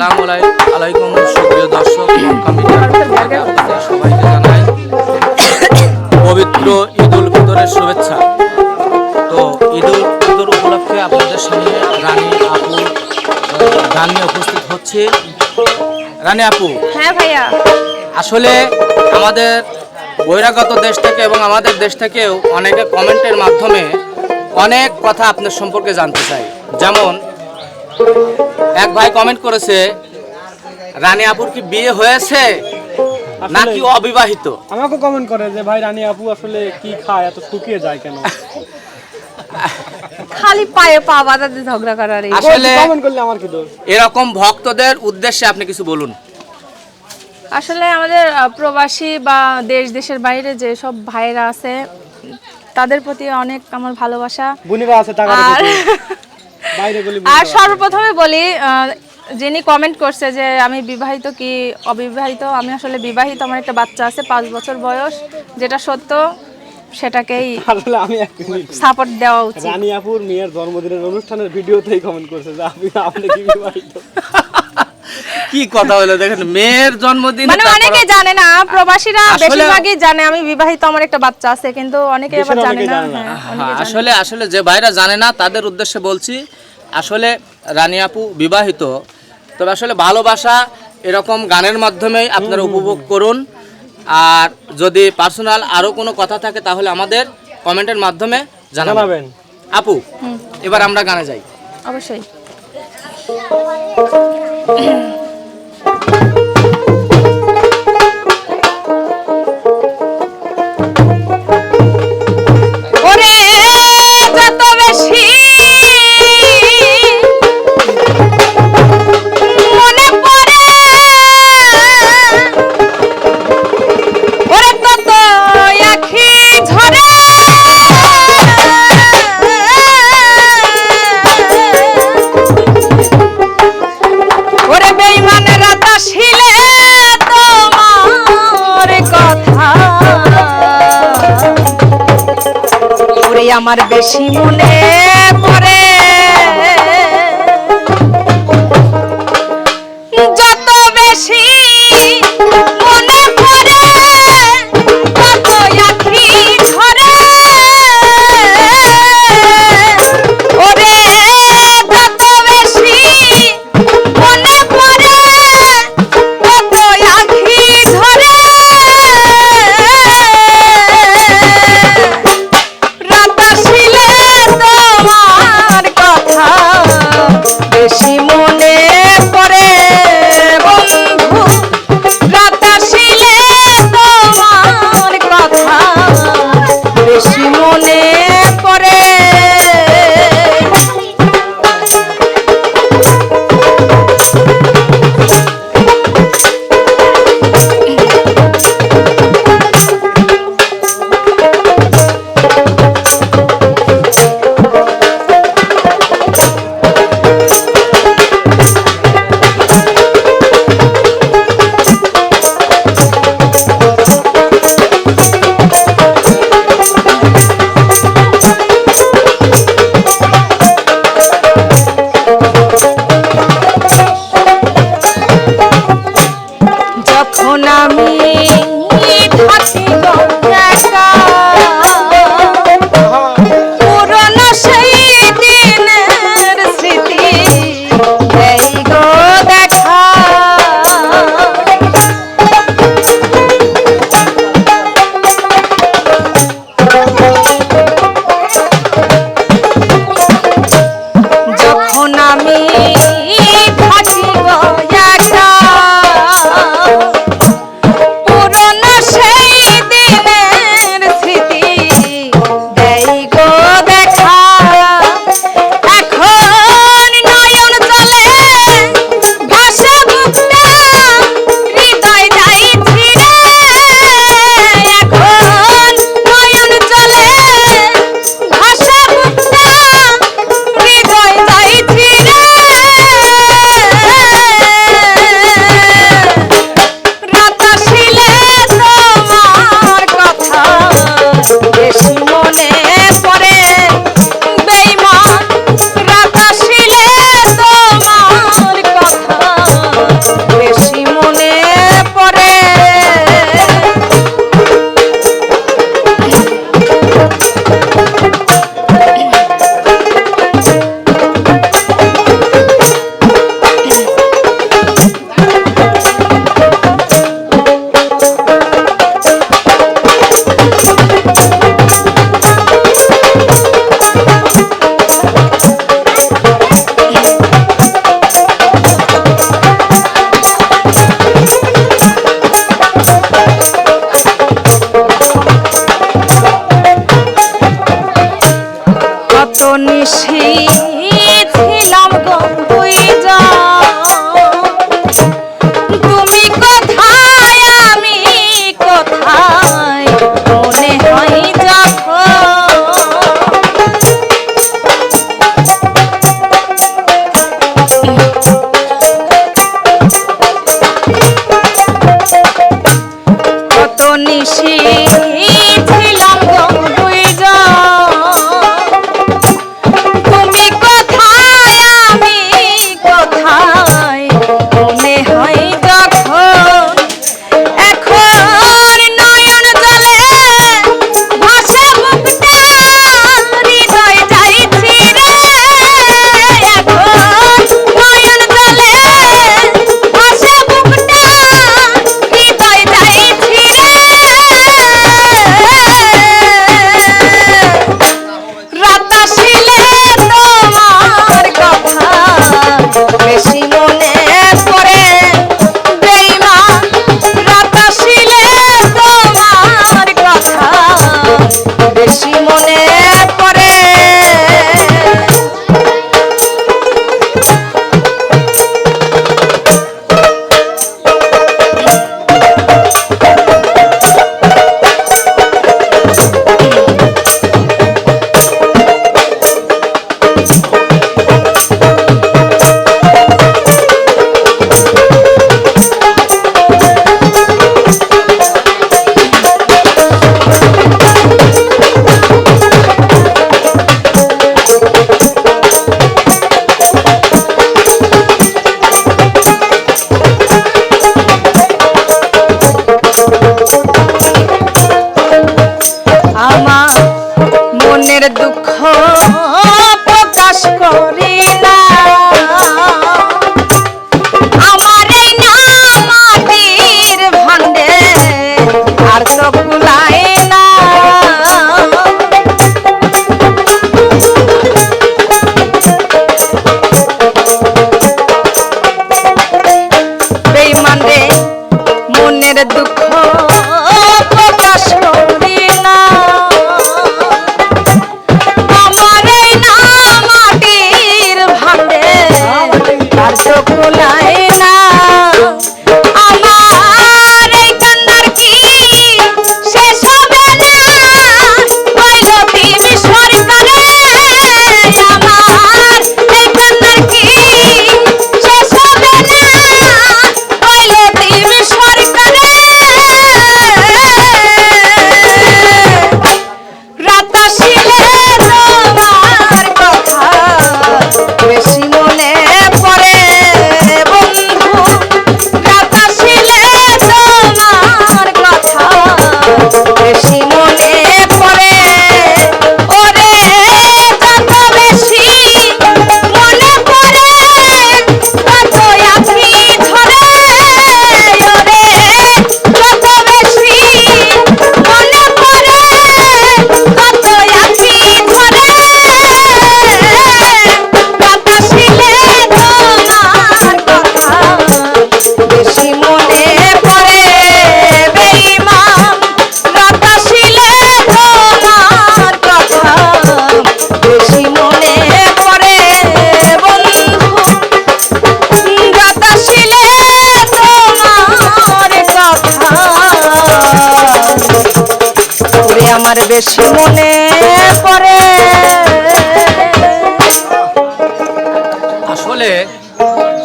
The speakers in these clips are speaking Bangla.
আসসালামু আলাই- আলাইকুম সুপ্রিয় দর্শক আপনাদের সবাইকে জানাই পবিত্র ঈদ উল ফিতরের শুভেচ্ছা। তো ঈদ উল ফিতর উপলক্ষে আপনাদের সামনে রানী আপু গান নিয়ে উপস্থিত হচ্ছে। রানী আপু হ্যাঁ ভাইয়া। আসলে আমাদের বহিরাগত দেশ থেকে এবং আমাদের দেশ থেকেও অনেকে কমেন্টের মাধ্যমে অনেক কথা আপনার সম্পর্কে জানতে চাই। যেমন এক ভাই কমেন্ট করেছে রানী আপুর কি বিয়ে হয়েছে নাকি অবিবাহিত? আমাকে কমেন্ট করে যে ভাই রানী আপু আসলে কি খায়? এত শুকিয়ে যায় কেন? খালি পায়ে পা বাঁধাতে ঝগড়া করার এই। আসলে কমেন্ট করলে আমার কি দোষ? এরকম ভক্তদের উদ্দেশ্যে আপনি কিছু বলুন। আসলে আমাদের প্রবাসী বা দেশ দেশের বাইরে যে সব ভাইরা আছে তাদের প্রতি অনেক আমার ভালোবাসা। বুনিরা আছে টাকা আর সর্বপ্রথমে বলি যিনি কমেন্ট করছে যে আমি বিবাহিত কি অবিবাহিত? আমি আসলে বিবাহিত আমার একটা বাচ্চা আছে পাঁচ বছর বয়স যেটা সত্য। সেটাকেই আসলে আমি সাপোর্ট দেওয়া উচিত। রানী আপুর মেয়ের জন্মদিনের অনুষ্ঠানের ভিডিওতেই কমেন্ট করছে যে আপনি আপনি কি বিবাহিত? কি কথা হলো? দেখেন মেয়ের জন্মদিন মানে অনেকে জানে না প্রবাসীরা আসলে- বেশিরভাগই জানে আমি বিবাহিত আমার একটা বাচ্চা আছে কিন্তু অনেকে আবার জানে না। হ্যাঁ, হ্যাঁ, আসলে আসলে যে ভাইরা জানে না তাদের উদ্দেশ্যে বলছি আসলে রানী আপু বিবাহিত তবে আসলে ভালোবাসা এরকম গানের মাধ্যমেই আপনারা উপভোগ করুন। আর যদি পার্সোনাল আরও কোনো কথা থাকে তাহলে আমাদের কমেন্টের মাধ্যমে জানাবেন। জানাবেন। আপু এবার আমরা গানে যাই। অবশ্যই। আমার বেশি মনে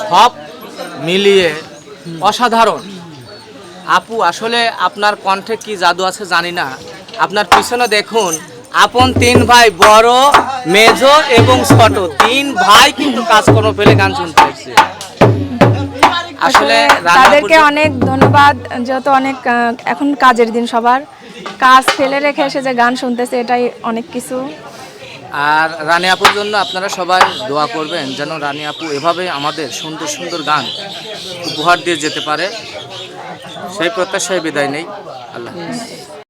সব মিলিয়ে অসাধারণ। আপু আসলে আপনার কণ্ঠে কি জাদু আছে জানি না। আপনার পিছনে দেখুন আপন তিন ভাই বড় মেজ এবং ছোট। তিন ভাই কিন্তু কাজকর্ম ফেলে গান শুনতে আসলে আসলে তাদেরকে অনেক ধন্যবাদ যেহেতু অনেক এখন কাজের দিন সবার। কাজ ফেলে রেখে এসে যে গান শুনতেছে এটাই অনেক কিছু। আর রানী আপুর জন্য আপনারা সবাই দোয়া করবেন যেন রানী আপু এভাবে আমাদের সুন্দর সুন্দর গান উপহার দিয়ে যেতে পারে সেই প্রত্যাশায় বিদায় নেই আল্লাহ।